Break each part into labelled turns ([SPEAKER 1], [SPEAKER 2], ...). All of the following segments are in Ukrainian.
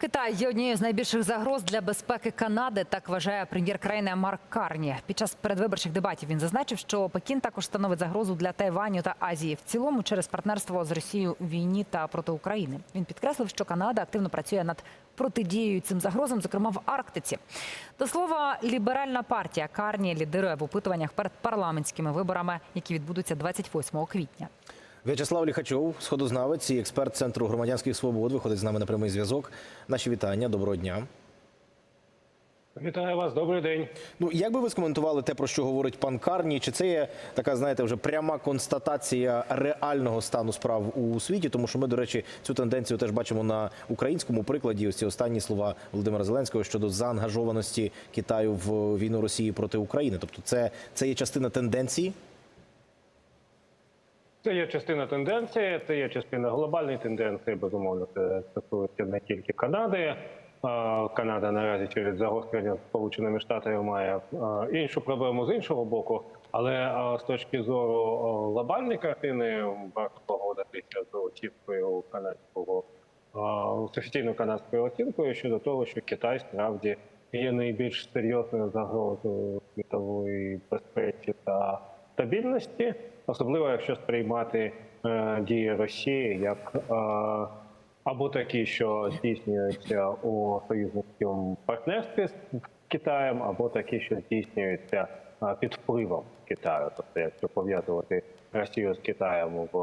[SPEAKER 1] Китай є однією з найбільших загроз для безпеки Канади. Так вважає прем'єр країни Марк Карні. Під час передвиборчих дебатів він зазначив, що Пекін також становить загрозу для Тайваню та Азії в цілому через партнерство з Росією у війні та проти України. Він підкреслив, що Канада активно працює над протидією цим загрозам, зокрема в Арктиці. До слова, ліберальна партія Карні лідирує в опитуваннях перед парламентськими виборами, які відбудуться 28 квітня.
[SPEAKER 2] В'ячеслав Ліхачов, сходознавець і експерт Центру громадянських свобод, виходить з нами на прямий зв'язок. Наші вітання, доброго дня.
[SPEAKER 3] Вітаю вас, добрий день.
[SPEAKER 2] Ну, як би ви скоментували те, про що говорить пан Карні? Чи це є така, знаєте, вже пряма констатація реального стану справ у світі? Тому що ми, до речі, цю тенденцію теж бачимо на українському прикладі. Ось ці останні слова Володимира Зеленського щодо заангажованості Китаю в війну Росії проти України. Тобто, це, це є частина тенденції.
[SPEAKER 3] Це є частина тенденції, це є частина глобальної тенденції. Безумовно, це стосується не тільки Канади. Канада наразі через загострення Сполученими Штатами має іншу проблему з іншого боку. Але з точки зору глобальної картини варто погодитися з оцінкою канадського з офіційною канадською оцінкою щодо того, що Китай справді є найбільш серйозною загрозою світової безпеки та стабільності, особливо якщо сприймати е, дії Росії як е, або такі, що здійснюються у союзницькому партнерстві з Китаєм, або такі, що здійснюються е, під впливом Китаю. Тобто, якщо пов'язувати Росію з Китаєм в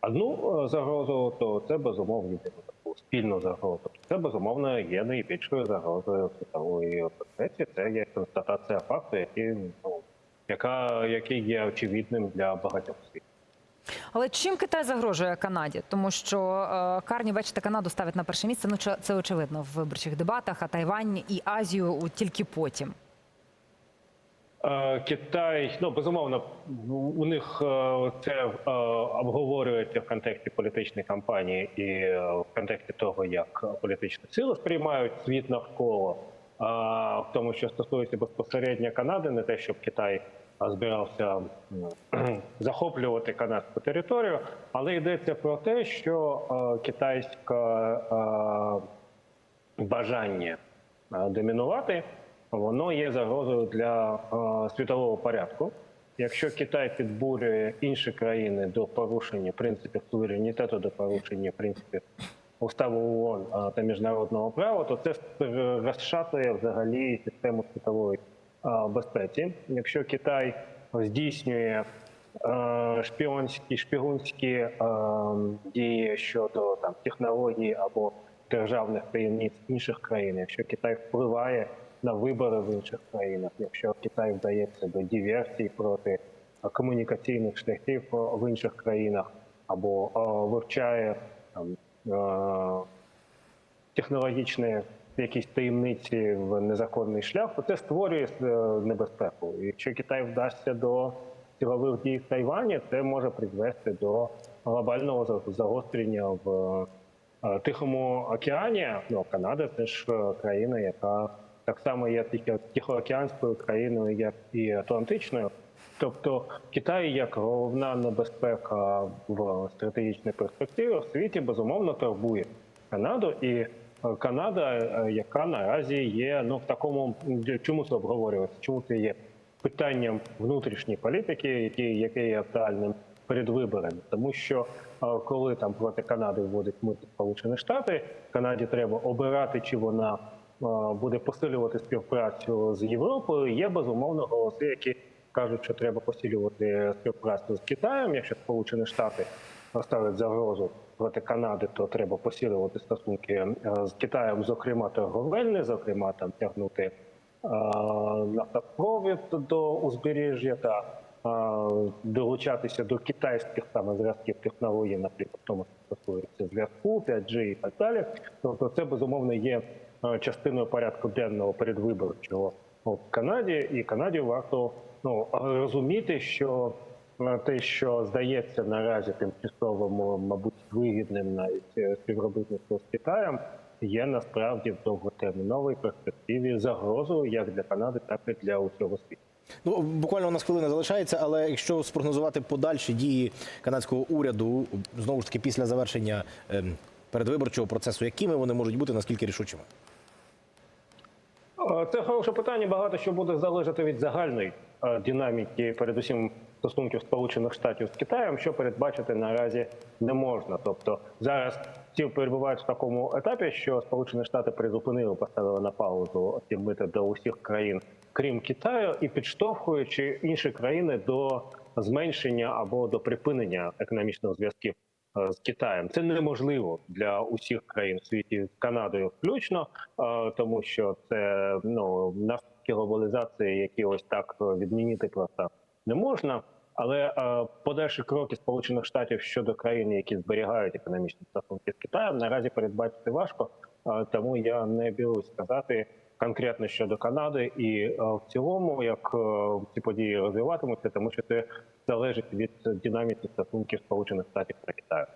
[SPEAKER 3] одну загрозу, то це безумовно таку спільну загрозу. Це безумовно є найбільшою загрозою світової безпеці. Це є констатація факту, який яка який є очевидним для багатьох світів.
[SPEAKER 1] Але чим Китай загрожує Канаді? Тому що е, Карні, бачите, Канаду ставить на перше місце. Ну це очевидно в виборчих дебатах, а Тайвань і Азію тільки потім.
[SPEAKER 3] Е, Китай, ну безумовно, у них е, це е, обговорюється в контексті політичної кампанії і е, в контексті того, як політичні сили сприймають світ навколо. В тому, що стосується безпосередньо Канади, не те, щоб Китай збирався захоплювати канадську територію, але йдеться про те, що е, китайська е, бажання е, домінувати, воно є загрозою для світового порядку. Якщо Китай підбурює інші країни до порушення принципів суверенітету, до порушення принципів уставу ООН та міжнародного права, то це розшатує взагалі систему світової безпеці. Якщо Китай здійснює е, шпіонські шпігунські е, дії щодо там технологій або державних таємниць інших країн, якщо Китай впливає на вибори в інших країнах, якщо Китай вдається до диверсій проти е, комунікаційних шляхів е, в інших країнах, або е, вивчає там е, технологічні якісь таємниці в незаконний шлях, то це створює е, небезпеку. Якщо Китай вдасться до силових дій в Тайвані, це може призвести до глобального загострення в е, Тихому океані. Ну, Канада це ж е, країна, яка так само є тихо- тихоокеанською країною, як і Атлантичною. Тобто Китай як головна небезпека в стратегічній перспективі в світі безумовно турбує Канаду і е, Канада, е, яка наразі є ну в такому чому це обговорюється? Чому це є питанням внутрішньої політики, яке, яке є актуальним перед виборами, тому що е, коли там проти Канади вводить мит Сполучені Штати, Канаді треба обирати, чи вона е, буде посилювати співпрацю з Європою. Є безумовно голоси, які кажуть, що треба посилювати співпрацю з Китаєм. Якщо Сполучені Штати ставлять загрозу проти Канади, то треба посилювати стосунки е, з Китаєм, зокрема торговельні, зокрема там тягнути е, нафтопровід до узбережжя та е, долучатися до китайських саме зразків технологій, наприклад, тому що стосується зв'язку, 5G і так далі. Тобто це безумовно є частиною порядку денного передвиборчого в Канаді, і Канаді варто ну розуміти, що е, те, що здається наразі тимчасовим, мабуть, вигідним навіть е, співробітництво з Китаєм, є насправді в довготерміновій перспективі загрозою як для Канади, так і для усього світу.
[SPEAKER 2] Ну буквально у нас хвилина залишається, але якщо спрогнозувати подальші дії канадського уряду, знову ж таки після завершення ем, передвиборчого процесу? Якими вони можуть бути, наскільки рішучими?
[SPEAKER 3] Е, Це хороше питання. Багато що буде залежати від загальної е, динаміки, передусім стосунків Сполучених Штатів з Китаєм, що передбачити наразі не можна. Тобто зараз всі перебувають в такому етапі, що Сполучені Штати призупинили, поставили на паузу ці мити до усіх країн, крім Китаю, і підштовхуючи інші країни до зменшення або до припинення економічних зв'язків е, з Китаєм. Це неможливо для усіх країн в світі з Канадою включно, е, тому що це ну наслідки глобалізації, які ось так е, відмінити просто не можна. Але е, подальші кроки Сполучених Штатів щодо країн, які зберігають економічні стосунки з Китаєм, наразі передбачити важко. Е, тому я не берусь сказати конкретно щодо Канади і е, в цілому, як ці події розвиватимуться, тому що це залежить від динаміки стосунків Сполучених Штатів та Китаю.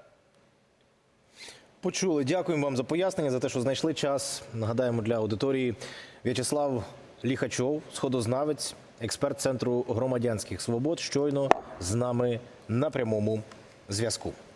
[SPEAKER 2] Почули. Дякуємо вам за пояснення, за те, що знайшли час. Нагадаємо для аудиторії В'ячеслав Ліхачов, сходознавець, експерт Центру громадянських свобод, щойно з нами на прямому зв'язку.